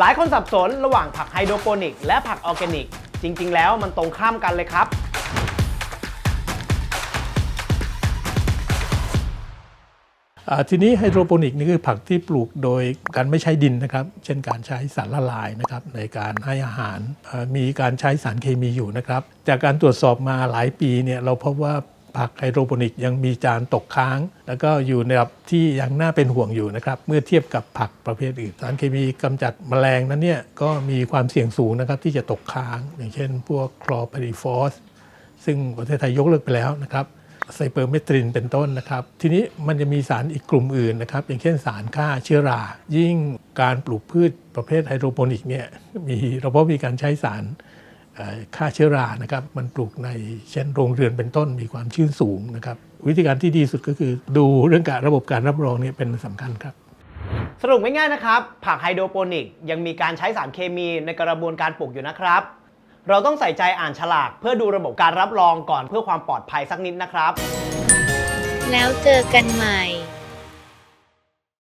หลายคนสับสนระหว่างผักไฮโดรโปนิก และผักออร์แกนิก จริง ๆ แล้วมันตรงข้ามกันเลยครับ อ่าทีนี้ไฮโดรโปนิกนี่คือผักที่ปลูกโดยการไม่ใช้ดินนะครับ เช่นการใช้สารละลายนะครับในการให้อาหารอ่ามีการใช้สารเคมีอยู่นะครับ จากการตรวจสอบมาหลายปีเนี่ยเราพบว่า ผักไฮโดรโปนิกยังมีจานตกค้าง แล้วก็อยู่ในระดับที่ยังน่าเป็นห่วงอยู่นะครับเมื่อเทียบกับผักประเภทอื่น สารเคมีกำจัดแมลงนั้นเนี่ยก็มีความเสี่ยงสูงนะครับที่จะตกค้าง อย่างเช่น พวกคลอพาริฟอสซึ่งประเทศไทยยกเลิกไปแล้วนะครับไซเปอร์เมทรินเป็นต้นนะครับ ทีนี้มันจะมีสารอีกกลุ่มอื่นนะครับ อย่างเช่นสารฆ่าเชื้อรา ยิ่งการปลูกพืชประเภทไฮโดรโปนิกเนี่ยมีเราพบมีการใช้สาร ฆ่าเชื้อรานะครับมันปลูกในเช่นโรงเรือนเป็นต้นมีความชื้นสูงนะครับวิธีการที่ดีสุดก็คือดูเรื่องการระบบการรับรองเนี่ยเป็นสำคัญครับ สรุปง่ายๆนะครับ ผักไฮโดรโปนิกยังมีการใช้สารเคมีในกระบวนการปลูกอยู่นะครับ เราต้องใส่ใจอ่านฉลาก เพื่อดูระบบการรับรองก่อนเพื่อความปลอดภัยสักนิดนะครับ แล้วเจอกันใหม่